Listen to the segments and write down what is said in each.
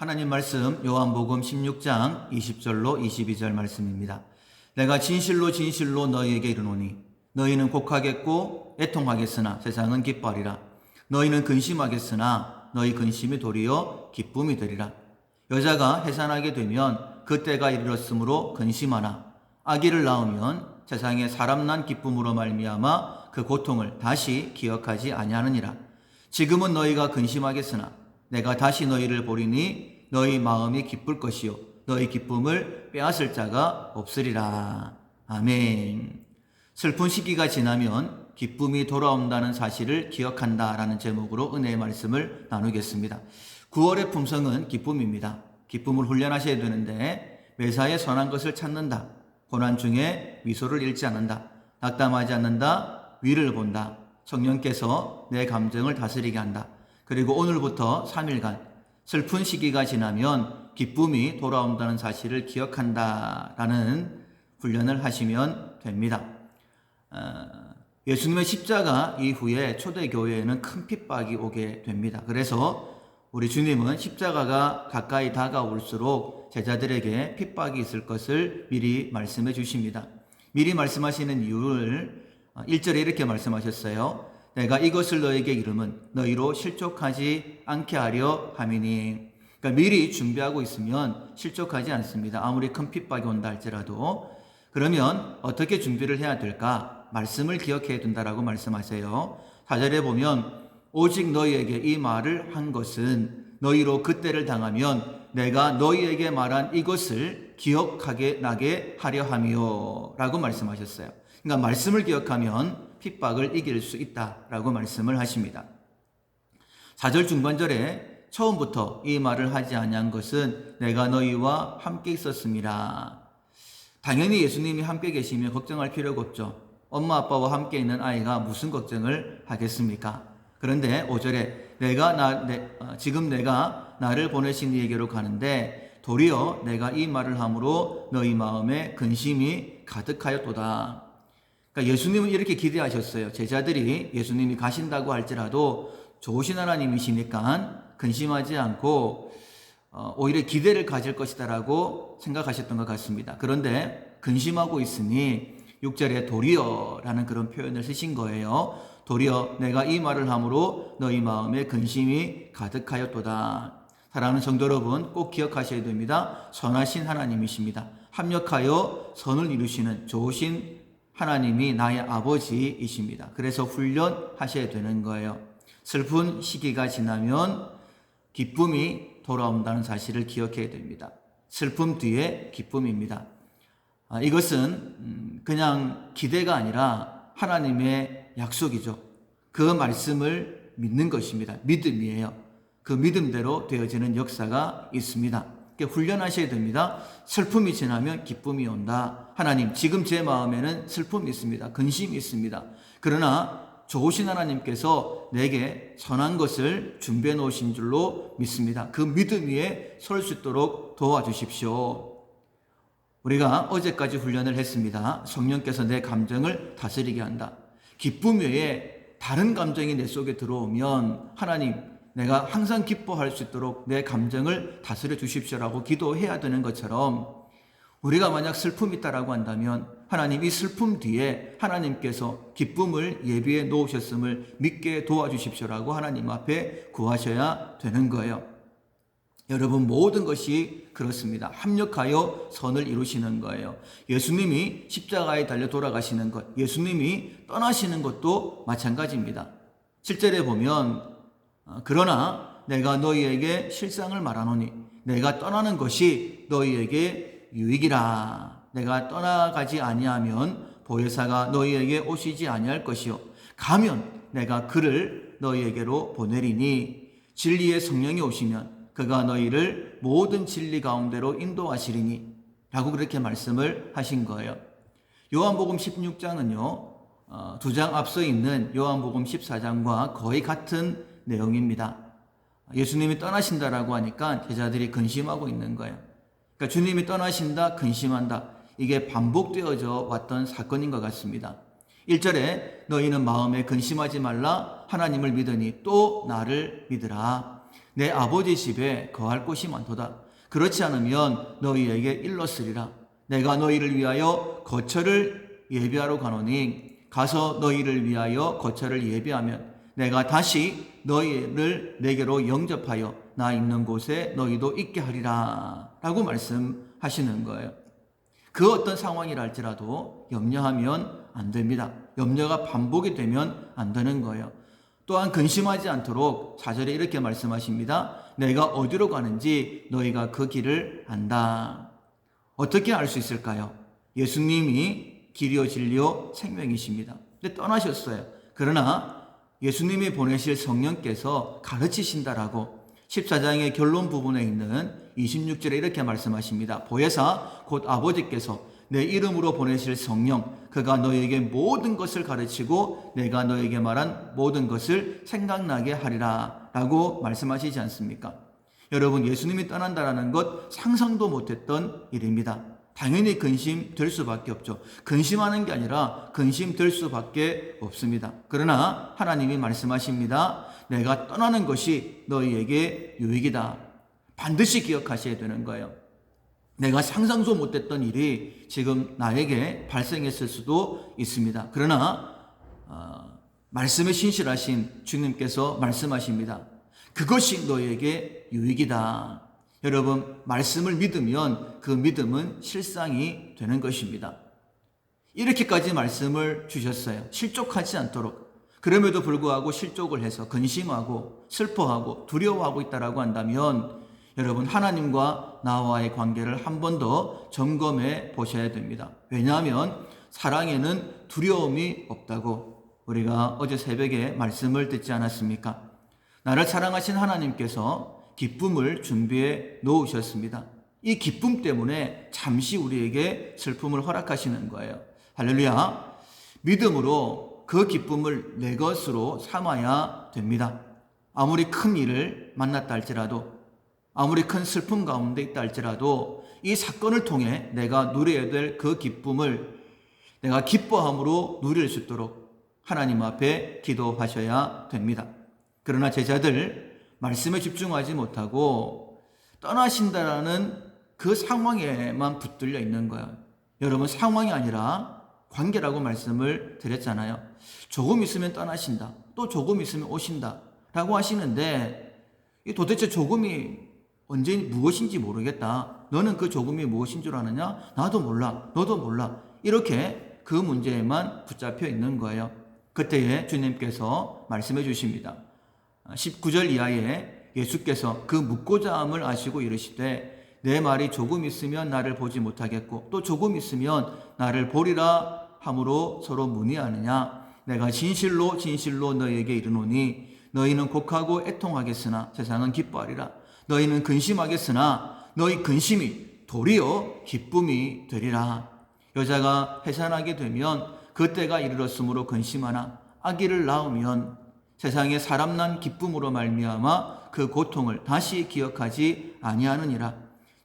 하나님 말씀 요한복음 16장 20절로 22절 말씀입니다. 내가 진실로 진실로 너희에게 이르노니 너희는 곡하겠고 애통하겠으나 세상은 기뻐하리라. 너희는 근심하겠으나 너희 근심이 도리어 기쁨이 되리라. 여자가 해산하게 되면 그때가 이르렀으므로 근심하나 아기를 낳으면 세상에 사람 난 기쁨으로 말미암아 그 고통을 다시 기억하지 아니하느니라. 지금은 너희가 근심하겠으나 내가 다시 너희를 보리니 너희 마음이 기쁠 것이요 너희 기쁨을 빼앗을 자가 없으리라. 아멘. 슬픈 시기가 지나면 기쁨이 돌아온다는 사실을 기억한다라는 제목으로 은혜의 말씀을 나누겠습니다. 9월의 품성은 기쁨입니다. 기쁨을 훈련하셔야 되는데 매사에 선한 것을 찾는다. 고난 중에 미소를 잃지 않는다. 낙담하지 않는다. 위를 본다. 성령께서 내 감정을 다스리게 한다. 그리고 오늘부터 3일간 슬픈 시기가 지나면 기쁨이 돌아온다는 사실을 기억한다라는 훈련을 하시면 됩니다. 어, 예수님의 십자가 이후에 초대교회에는 큰 핍박이 오게 됩니다. 그래서 우리 주님은 십자가가 가까이 다가올수록 제자들에게 핍박이 있을 것을 미리 말씀해 주십니다. 미리 말씀하시는 이유를 1절에 이렇게 말씀하셨어요. 내가 이것을 너에게 이름은 너희로 실족하지 않게 하려 함이니. 그러니까 미리 준비하고 있으면 실족하지 않습니다. 아무리 큰 핍박이 온다 할지라도. 그러면 어떻게 준비를 해야 될까? 말씀을 기억해야 된다라고 말씀하세요. 4절에 보면 오직 너희에게 이 말을 한 것은 너희로 그때를 당하면 내가 너희에게 말한 이것을 기억하게 나게 하려 함이요. 라고 말씀하셨어요. 그러니까 말씀을 기억하면 핍박을 이길 수 있다라고 말씀을 하십니다. 4절 중반절에 처음부터 이 말을 하지 아니한 것은 내가 너희와 함께 있었습니다. 당연히 예수님이 함께 계시면 걱정할 필요가 없죠. 엄마 아빠와 함께 있는 아이가 무슨 걱정을 하겠습니까? 그런데 5절에 내가 나 내, 어, 지금 내가 나를 보내신 이에게로 가는데 도리어 내가 이 말을 함으로 너희 마음에 근심이 가득하였도다. 그러니까 예수님은 이렇게 기대하셨어요. 제자들이 예수님이 가신다고 할지라도 좋으신 하나님이시니까 근심하지 않고 어, 오히려 기대를 가질 것이다라고 생각하셨던 것 같습니다. 그런데 근심하고 있으니 6절에 도리어라는 그런 표현을 쓰신 거예요. 도리어 내가 이 말을 함으로 너희 마음에 근심이 가득하였도다. 사랑하는 성도 여러분 꼭 기억하셔야 됩니다. 선하신 하나님이십니다. 합력하여 선을 이루시는 좋으신 하나님이 나의 아버지이십니다. 그래서 훈련하셔야 되는 거예요. 슬픈 시기가 지나면 기쁨이 돌아온다는 사실을 기억해야 됩니다. 슬픔 뒤에 기쁨입니다. 아, 이것은 음, 그냥 기대가 아니라 하나님의 약속이죠. 그 말씀을 믿는 것입니다. 믿음이에요. 그 믿음대로 되어지는 역사가 있습니다. 훈련하셔야 됩니다. 슬픔이 지나면 기쁨이 온다. 하나님, 지금 제 마음에는 슬픔이 있습니다. 근심이 있습니다. 그러나 좋으신 하나님께서 내게 선한 것을 준비해 놓으신 줄로 믿습니다. 그 믿음 위에 설 수 있도록 도와주십시오. 우리가 어제까지 훈련을 했습니다. 성령께서 내 감정을 다스리게 한다. 기쁨 외에 다른 감정이 내 속에 들어오면 하나님, 내가 항상 기뻐할 수 있도록 내 감정을 다스려 주십시오라고 기도해야 되는 것처럼 우리가 만약 슬픔이 있다라고 한다면 하나님 이 슬픔 뒤에 하나님께서 기쁨을 예비해 놓으셨음을 믿게 도와주십시오라고 하나님 앞에 구하셔야 되는 거예요. 여러분 모든 것이 그렇습니다. 합력하여 선을 이루시는 거예요. 예수님이 십자가에 달려 돌아가시는 것, 예수님이 떠나시는 것도 마찬가지입니다. 7절에 보면 어, 그러나 내가 너희에게 실상을 말하노니 내가 떠나는 것이 너희에게 유익이라. 내가 떠나가지 아니하면 보혜사가 너희에게 오시지 아니할 것이요 가면 내가 그를 너희에게로 보내리니 진리의 성령이 오시면 그가 너희를 모든 진리 가운데로 인도하시리니 라고 그렇게 말씀을 하신 거예요. 요한복음 16장은요, 어, 두장 앞서 있는 요한복음 14장과 거의 같은 내용입니다. 예수님이 떠나신다라고 하니까 제자들이 근심하고 있는 거예요. 그러니까 주님이 떠나신다, 근심한다. 이게 반복되어져 왔던 사건인 것 같습니다. 1절에 너희는 마음에 근심하지 말라 하나님을 믿으니 또 나를 믿으라. 내 아버지 집에 거할 곳이 많도다. 그렇지 않으면 너희에게 일렀으리라. 내가 너희를 위하여 거처를 예비하러 가노니 가서 너희를 위하여 거처를 예비하면 내가 다시 너희를 내게로 영접하여 나 있는 곳에 너희도 있게 하리라. 라고 말씀하시는 거예요. 그 어떤 상황이라 할지라도 염려하면 안 됩니다. 염려가 반복이 되면 안 되는 거예요. 또한 근심하지 않도록 사절에 이렇게 말씀하십니다. 내가 어디로 가는지 너희가 그 길을 안다. 어떻게 알 수 있을까요? 예수님이 길이요 진리요 생명이십니다. 근데 떠나셨어요. 그러나 예수님이 보내실 성령께서 가르치신다라고 14장의 결론 부분에 있는 26절에 이렇게 말씀하십니다. 보혜사 곧 아버지께서 내 이름으로 보내실 성령 그가 너에게 모든 것을 가르치고 내가 너에게 말한 모든 것을 생각나게 하리라 라고 말씀하시지 않습니까? 여러분 예수님이 떠난다라는 것 상상도 못했던 일입니다. 당연히 근심 될 수밖에 없죠. 근심하는 게 아니라 근심 될 수밖에 없습니다. 그러나 하나님이 말씀하십니다. 내가 떠나는 것이 너희에게 유익이다. 반드시 기억하셔야 되는 거예요. 내가 상상도 못했던 일이 지금 나에게 발생했을 수도 있습니다. 그러나 어, 말씀에 신실하신 주님께서 말씀하십니다. 그것이 너에게 유익이다. 여러분 말씀을 믿으면 그 믿음은 실상이 되는 것입니다. 이렇게까지 말씀을 주셨어요. 실족하지 않도록. 그럼에도 불구하고 실족을 해서 근심하고 슬퍼하고 두려워하고 있다라고 한다면 여러분 하나님과 나와의 관계를 한 번 더 점검해 보셔야 됩니다. 왜냐하면 사랑에는 두려움이 없다고 우리가 어제 새벽에 말씀을 듣지 않았습니까? 나를 사랑하신 하나님께서 기쁨을 준비해 놓으셨습니다. 이 기쁨 때문에 잠시 우리에게 슬픔을 허락하시는 거예요. 할렐루야. 믿음으로 그 기쁨을 내 것으로 삼아야 됩니다. 아무리 큰 일을 만났다 할지라도 아무리 큰 슬픔 가운데 있다 할지라도 이 사건을 통해 내가 누려야 될 그 기쁨을 내가 기뻐함으로 누릴 수 있도록 하나님 앞에 기도하셔야 됩니다. 그러나 제자들 말씀에 집중하지 못하고 떠나신다라는 그 상황에만 붙들려 있는 거예요. 여러분 상황이 아니라 관계라고 말씀을 드렸잖아요. 조금 있으면 떠나신다. 또 조금 있으면 오신다. 라고 하시는데 도대체 조금이 언제 무엇인지 모르겠다. 너는 그 조금이 무엇인 줄 아느냐? 나도 몰라. 너도 몰라. 이렇게 그 문제에만 붙잡혀 있는 거예요. 그때에 주님께서 말씀해 주십니다. 19절 이하에 예수께서 그 묻고자 함을 아시고 이르시되 내 말이 조금 있으면 나를 보지 못하겠고 또 조금 있으면 나를 보리라 함으로 서로 문의하느냐? 내가 진실로 진실로 너희에게 이르노니 너희는 곡하고 애통하겠으나 세상은 기뻐하리라. 너희는 근심하겠으나 너희 근심이 도리어 기쁨이 되리라. 여자가 해산하게 되면 그때가 이르렀으므로 근심하나 아기를 낳으면 세상에 사람 난 기쁨으로 말미암아 그 고통을 다시 기억하지 아니하느니라.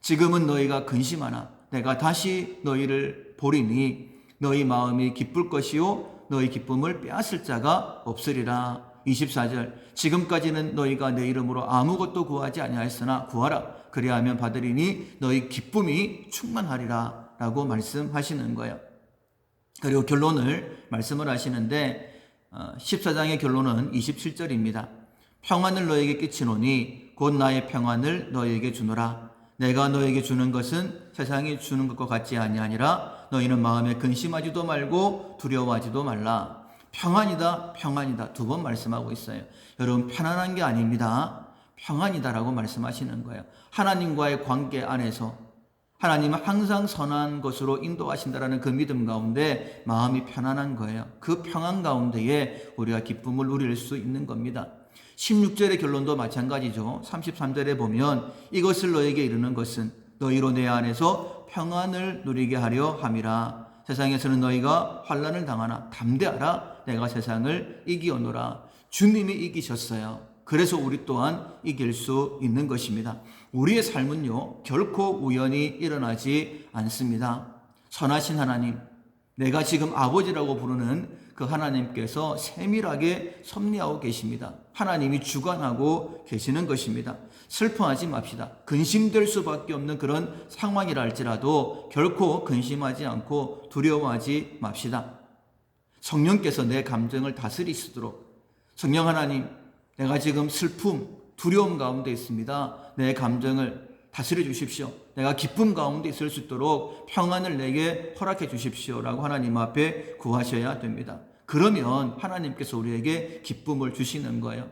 지금은 너희가 근심하나 내가 다시 너희를 보리니 너희 마음이 기쁠 것이요 너희 기쁨을 빼앗을 자가 없으리라. 24절 지금까지는 너희가 내 이름으로 아무것도 구하지 아니하였으나 구하라 그리하면 받으리니 너희 기쁨이 충만하리라 라고 말씀하시는 거예요. 그리고 결론을 말씀을 하시는데 14장의 어, 결론은 27절입니다. 평안을 너에게 끼치노니 곧 나의 평안을 너에게 주노라. 내가 너에게 주는 것은 세상이 주는 것과 같지 아니하니라. 너희는 마음에 근심하지도 말고 두려워하지도 말라. 평안이다, 평안이다. 두 번 말씀하고 있어요. 여러분, 편안한 게 아닙니다. 평안이다라고 말씀하시는 거예요. 하나님과의 관계 안에서 하나님은 항상 선한 것으로 인도하신다라는 그 믿음 가운데 마음이 편안한 거예요. 그 평안 가운데에 우리가 기쁨을 누릴 수 있는 겁니다. 16절의 결론도 마찬가지죠. 33절에 보면 이것을 너에게 이르는 것은 너희로 내 안에서 평안을 누리게 하려 함이라. 세상에서는 너희가 환란을 당하나 담대하라. 내가 세상을 이기오노라. 주님이 이기셨어요. 그래서 우리 또한 이길 수 있는 것입니다. 우리의 삶은요, 결코 우연히 일어나지 않습니다. 선하신 하나님, 내가 지금 아버지라고 부르는 그 하나님께서 세밀하게 섭리하고 계십니다. 하나님이 주관하고 계시는 것입니다. 슬퍼하지 맙시다. 근심될 수밖에 없는 그런 상황이라 할지라도 결코 근심하지 않고 두려워하지 맙시다. 성령께서 내 감정을 다스리시도록 성령 하나님, 내가 지금 슬픔, 두려움 가운데 있습니다. 내 감정을 다스려 주십시오. 내가 기쁨 가운데 있을 수 있도록 평안을 내게 허락해 주십시오라고 하나님 앞에 구하셔야 됩니다. 그러면 하나님께서 우리에게 기쁨을 주시는 거예요.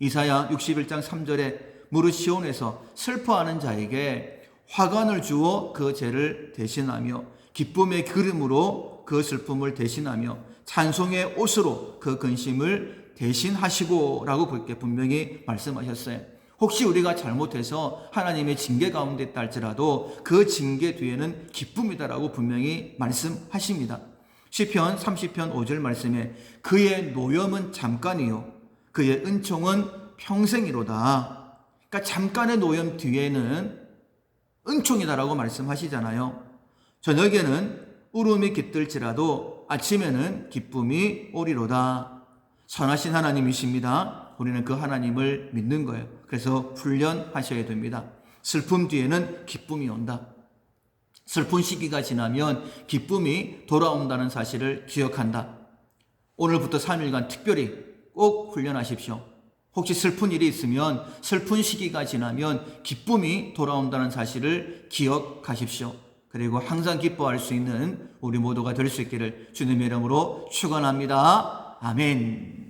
이사야 61장 3절에 무릇 시온에서 슬퍼하는 자에게 화관을 주어 그 죄를 대신하며 기쁨의 그름으로 그 슬픔을 대신하며 찬송의 옷으로 그 근심을 대신하시고라고 그렇게 분명히 말씀하셨어요. 혹시 우리가 잘못해서 하나님의 징계 가운데 있다 할지라도 그 징계 뒤에는 기쁨이다라고 분명히 말씀하십니다. 시편 30편 5절 말씀에 그의 노염은 잠깐이요 그의 은총은 평생이로다. 그러니까 잠깐의 노염 뒤에는 은총이다라고 말씀하시잖아요. 저녁에는 울음이 깃들지라도 아침에는 기쁨이 오리로다. 선하신 하나님이십니다. 우리는 그 하나님을 믿는 거예요. 그래서 훈련하셔야 됩니다. 슬픔 뒤에는 기쁨이 온다. 슬픈 시기가 지나면 기쁨이 돌아온다는 사실을 기억한다. 오늘부터 3일간 특별히 꼭 훈련하십시오. 혹시 슬픈 일이 있으면 슬픈 시기가 지나면 기쁨이 돌아온다는 사실을 기억하십시오. 그리고 항상 기뻐할 수 있는 우리 모두가 될 수 있기를 주님의 이름으로 축원합니다. 아멘.